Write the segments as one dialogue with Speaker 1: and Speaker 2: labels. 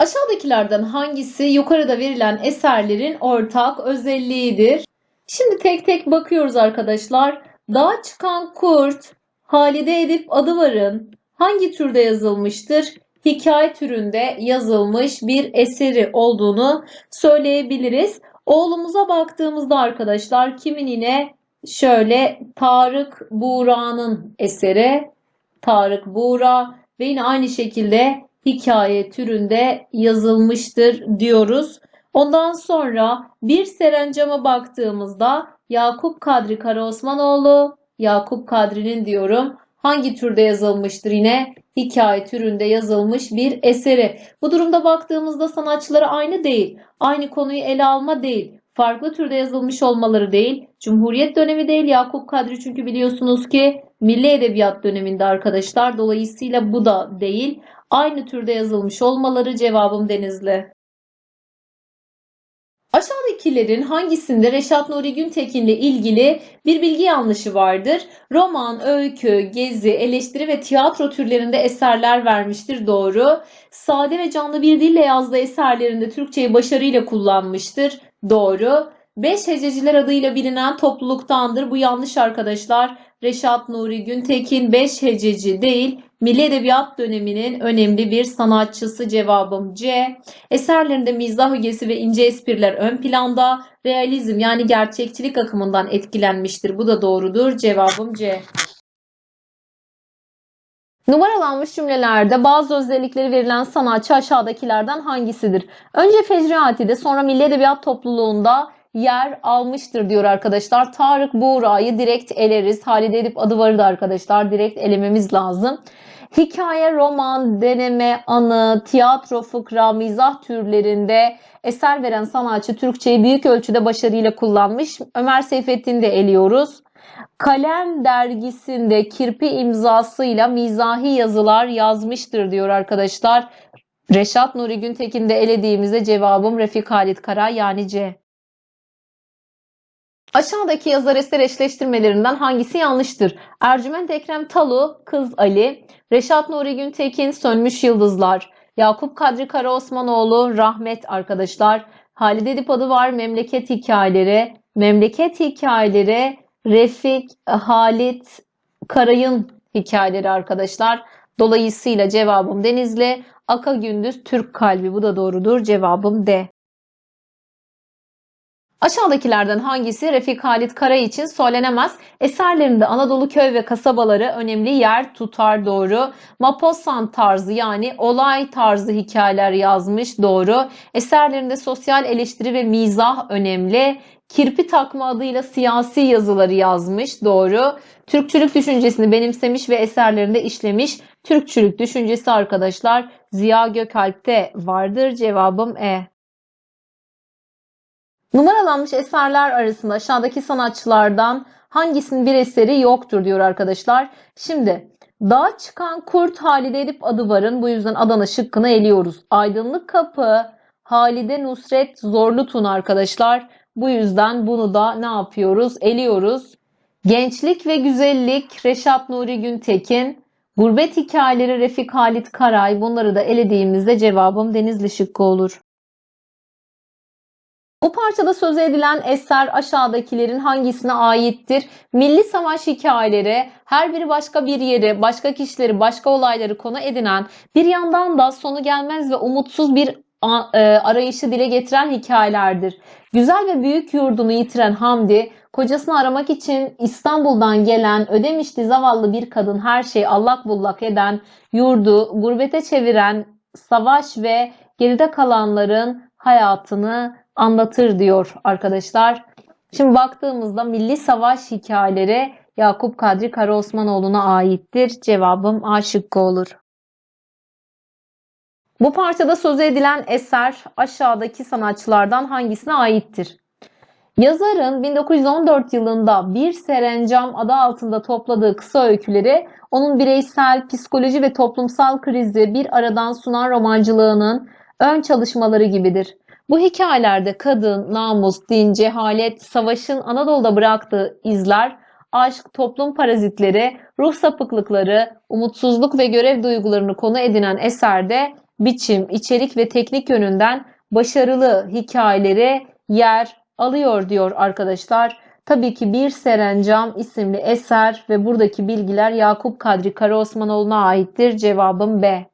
Speaker 1: Aşağıdakilerden hangisi yukarıda verilen eserlerin ortak özelliğidir? Şimdi tek tek bakıyoruz arkadaşlar. Dağa çıkan kurt, Halide Edip Adıvar'ın hangi türde yazılmıştır? Hikaye türünde yazılmış bir eseri olduğunu söyleyebiliriz. Oğlumuza baktığımızda arkadaşlar kimin yine şöyle Tarık Buğra'nın eseri. Tarık Buğra ve yine aynı şekilde hikaye türünde yazılmıştır diyoruz. Ondan sonra bir serencama baktığımızda Yakup Kadri Karaosmanoğlu, Yakup Kadri'nin diyorum hangi türde yazılmıştır yine? Hikaye türünde yazılmış bir eseri. Bu durumda baktığımızda sanatçıları aynı değil. Aynı konuyu ele alma değil. Farklı türde yazılmış olmaları değil. Cumhuriyet dönemi değil Yakup Kadri çünkü biliyorsunuz ki Milli Edebiyat döneminde arkadaşlar. Dolayısıyla bu da değil. Aynı türde yazılmış olmaları cevabım Denizli. Aşağıdakilerin hangisinde Reşat Nuri Güntekin ile ilgili bir bilgi yanlışı vardır? Roman, öykü, gezi, eleştiri ve tiyatro türlerinde eserler vermiştir. Doğru. Sade ve canlı bir dille yazdığı eserlerinde Türkçeyi başarıyla kullanmıştır. Doğru. Beş hececiler adıyla bilinen topluluktandır. Bu yanlış arkadaşlar. Reşat Nuri Güntekin beş hececi değil, Milli Edebiyat döneminin önemli bir sanatçısı cevabım C. Eserlerinde mizah ögesi ve ince espriler ön planda, realizm yani gerçekçilik akımından etkilenmiştir. Bu da doğrudur. Cevabım C. Numaralanmış cümlelerde bazı özellikleri verilen sanatçı aşağıdakilerden hangisidir? Önce Fecrihati'de sonra Milli Edebiyat topluluğunda yer almıştır diyor arkadaşlar. Tarık Buğra'yı direkt eleriz. Halide Edip Adıvar'ı da arkadaşlar direkt elememiz lazım. Hikaye, roman, deneme, anı, tiyatro, fıkra, mizah türlerinde eser veren sanatçı Türkçeyi büyük ölçüde başarıyla kullanmış. Ömer Seyfettin'i de eliyoruz. Kalem dergisinde kirpi imzasıyla mizahi yazılar yazmıştır diyor arkadaşlar. Reşat Nuri Güntekin de elediğimizde cevabım Refik Halit Kara yani C. Aşağıdaki yazar eser eşleştirmelerinden hangisi yanlıştır? Ercüment Ekrem Talu, Kız Ali, Reşat Nuri Güntekin, Sönmüş Yıldızlar, Yakup Kadri Karaosmanoğlu, Rahmet arkadaşlar, Halide Edip var, Memleket Hikayeleri, Memleket Hikayeleri, Refik Halit Karay'ın hikayeleri arkadaşlar. Dolayısıyla cevabım Denizli. Aka Gündüz Türk Kalbi bu da doğrudur. Cevabım D. Aşağıdakilerden hangisi Refik Halit Kara için söylenemez? Eserlerinde Anadolu köy ve kasabaları önemli yer tutar doğru. Mapossan tarzı yani olay tarzı hikayeler yazmış doğru. Eserlerinde sosyal eleştiri ve mizah önemli. Kirpi takma adıyla siyasi yazıları yazmış doğru. Türkçülük düşüncesini benimsemiş ve eserlerinde işlemiş. Türkçülük düşüncesi arkadaşlar Ziya Gökalp'te vardır. Cevabım E. Numaralanmış eserler arasında aşağıdaki sanatçılardan hangisinin bir eseri yoktur diyor arkadaşlar. Şimdi Dağa çıkan kurt Halide Edip Adıvar'ın bu yüzden Adana şıkkını eliyoruz. Aydınlık Kapı Halide Nusret Zorlutun arkadaşlar. Bu yüzden bunu da ne yapıyoruz? Eliyoruz. Gençlik ve Güzellik Reşat Nuri Güntekin. Gurbet Hikayeleri Refik Halit Karay. Bunları da elediğimizde cevabım Denizli şıkkı olur. Bu parçada söz edilen eser aşağıdakilerin hangisine aittir? Milli savaş hikayeleri, her biri başka bir yeri, başka kişileri, başka olayları konu edinen, bir yandan da sonu gelmez ve umutsuz bir e, arayışı dile getiren hikayelerdir. Güzel ve büyük yurdunu yitiren Hamdi, kocasını aramak için İstanbul'dan gelen ödemişti zavallı bir kadın her şeyi allak bullak eden, yurdu gurbete çeviren, savaş ve geride kalanların hayatını anlatır diyor arkadaşlar. Şimdi baktığımızda Milli Savaş Hikayeleri Yakup Kadri Karaosmanoğlu'na aittir. Cevabım A şıkkı olur. Bu parçada söz edilen eser aşağıdaki sanatçılardan hangisine aittir? Yazarın 1914 yılında Bir Serencam adı altında topladığı kısa öyküleri onun bireysel, psikoloji ve toplumsal krizi bir aradan sunan romancılığının ön çalışmaları gibidir. Bu hikayelerde kadın, namus, din, cehalet, savaşın Anadolu'da bıraktığı izler, aşk, toplum parazitleri, ruh sapıklıkları, umutsuzluk ve görev duygularını konu edinen eserde biçim, içerik ve teknik yönünden başarılı hikayeleri yer alıyor diyor arkadaşlar. Tabii ki Bir Serencam isimli eser ve buradaki bilgiler Yakup Kadri Karaosmanoğlu'na aittir. Cevabım B.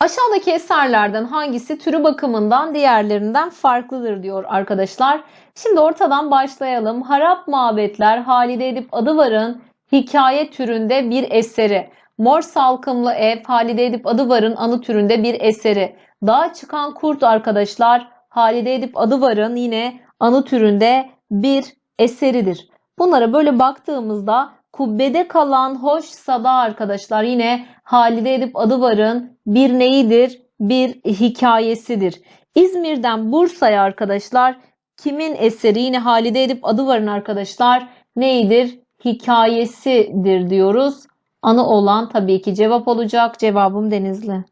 Speaker 1: Aşağıdaki eserlerden hangisi türü bakımından diğerlerinden farklıdır diyor arkadaşlar. Şimdi ortadan başlayalım. Harap Mabetler Halide Edip Adıvar'ın hikaye türünde bir eseri. Mor Salkımlı Ev Halide Edip Adıvar'ın anı türünde bir eseri. Dağa Çıkan Kurt arkadaşlar Halide Edip Adıvar'ın yine anı türünde bir eseridir. Bunlara böyle baktığımızda kubbede kalan hoş sada arkadaşlar yine Halide Edip Adıvar'ın bir neyidir? Bir hikayesidir. İzmir'den Bursa'ya arkadaşlar kimin eseri? Yine Halide Edip Adıvar'ın arkadaşlar neydir? Hikayesidir diyoruz. Anı olan tabii ki cevap olacak. Cevabım Denizli.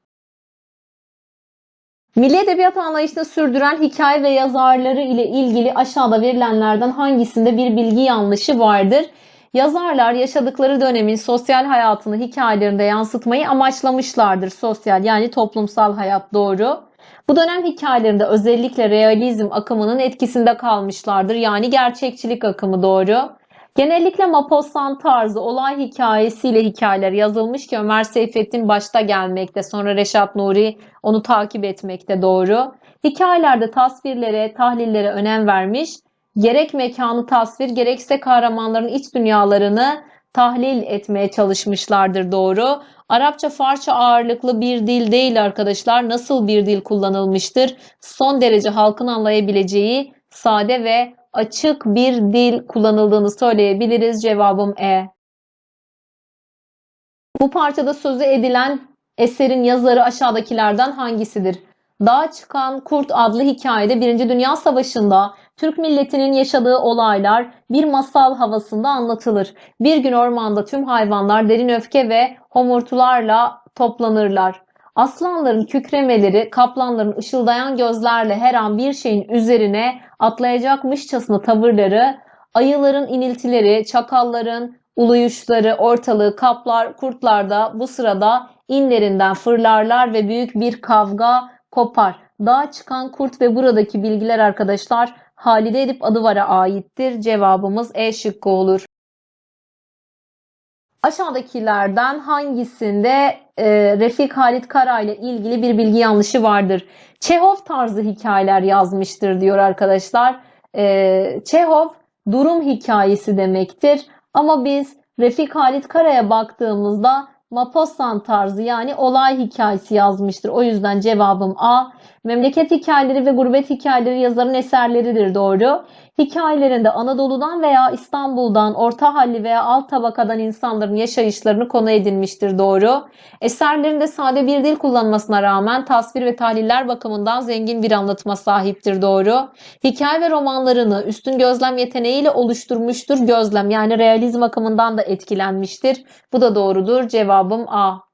Speaker 1: Milli edebiyat anlayışını sürdüren hikaye ve yazarları ile ilgili aşağıda verilenlerden hangisinde bir bilgi yanlışı vardır? Yazarlar yaşadıkları dönemin sosyal hayatını hikayelerinde yansıtmayı amaçlamışlardır. Sosyal yani toplumsal hayat doğru. Bu dönem hikayelerinde özellikle realizm akımının etkisinde kalmışlardır. Yani gerçekçilik akımı doğru. Genellikle Maupassant tarzı olay hikayesiyle hikayeler yazılmış ki Ömer Seyfettin başta gelmekte, sonra Reşat Nuri onu takip etmekte doğru. Hikayelerde tasvirlere, tahlillere önem vermiş, gerek mekanı tasvir gerekse kahramanların iç dünyalarını tahlil etmeye çalışmışlardır doğru. Arapça Farsça ağırlıklı bir dil değil arkadaşlar. Nasıl bir dil kullanılmıştır? Son derece halkın anlayabileceği sade ve açık bir dil kullanıldığını söyleyebiliriz. Cevabım E. Bu parçada sözü edilen eserin yazarı aşağıdakilerden hangisidir? Dağa Çıkan Kurt adlı hikayede 1. Dünya Savaşı'nda Türk milletinin yaşadığı olaylar bir masal havasında anlatılır. Bir gün ormanda tüm hayvanlar derin öfke ve homurtularla toplanırlar. Aslanların kükremeleri, kaplanların ışıldayan gözlerle her an bir şeyin üzerine atlayacakmışçasına tavırları, ayıların iniltileri, çakalların uluyuşları ortalığı kaplar, kurtlar da bu sırada inlerinden fırlarlar ve büyük bir kavga kopar. Dağa çıkan kurt ve buradaki bilgiler arkadaşlar Halide Edip Adıvar'a aittir. Cevabımız E şıkkı olur. Aşağıdakilerden hangisinde e, Refik Halit Kara ile ilgili bir bilgi yanlışı vardır? Çehov tarzı hikayeler yazmıştır diyor arkadaşlar. E, Çehov durum hikayesi demektir. Ama biz Refik Halit Kara'ya baktığımızda Maupassant tarzı yani olay hikayesi yazmıştır. O yüzden cevabım A. Memleket hikayeleri ve gurbet hikayeleri yazarın eserleridir doğru. Hikayelerinde Anadolu'dan veya İstanbul'dan, orta halli veya alt tabakadan insanların yaşayışlarını konu edinmiştir doğru. Eserlerinde sade bir dil kullanmasına rağmen tasvir ve tahliller bakımından zengin bir anlatıma sahiptir doğru. Hikaye ve romanlarını üstün gözlem yeteneğiyle oluşturmuştur gözlem yani realizm akımından da etkilenmiştir. Bu da doğrudur. Cevabım A.